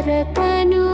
மறக்கனு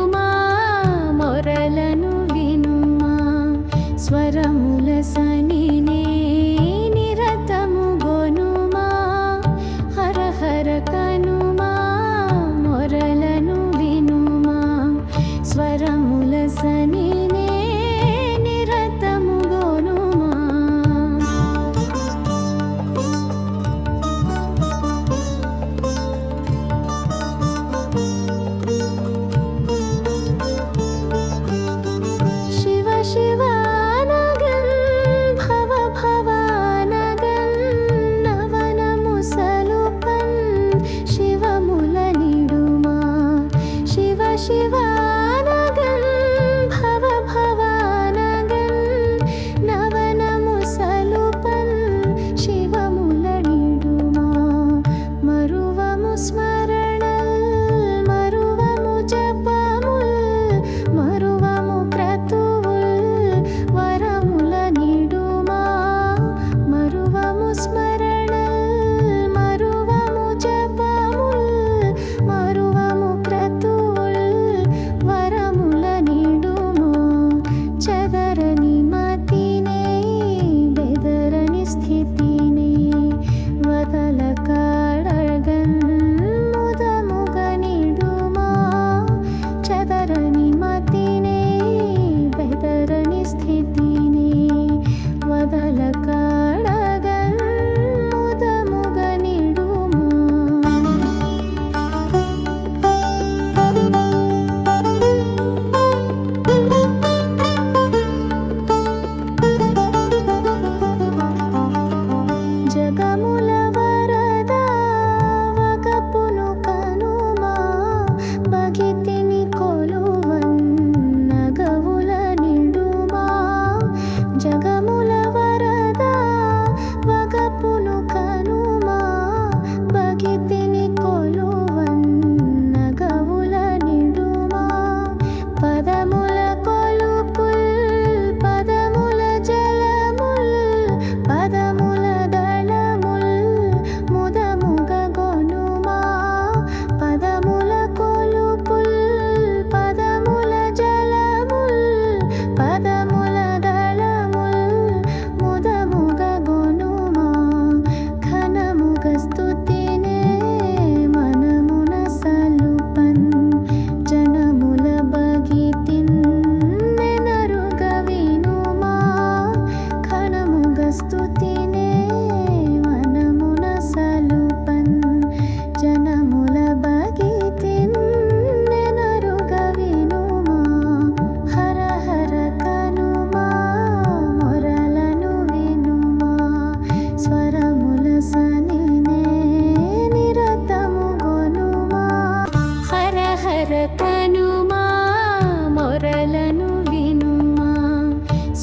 शिवा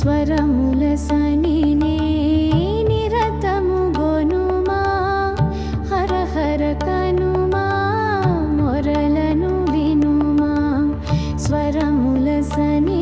స్వరముల సని నిరతము గొనుమా హర హర కనుమా మొరలను వినుమా. స్వరముల సని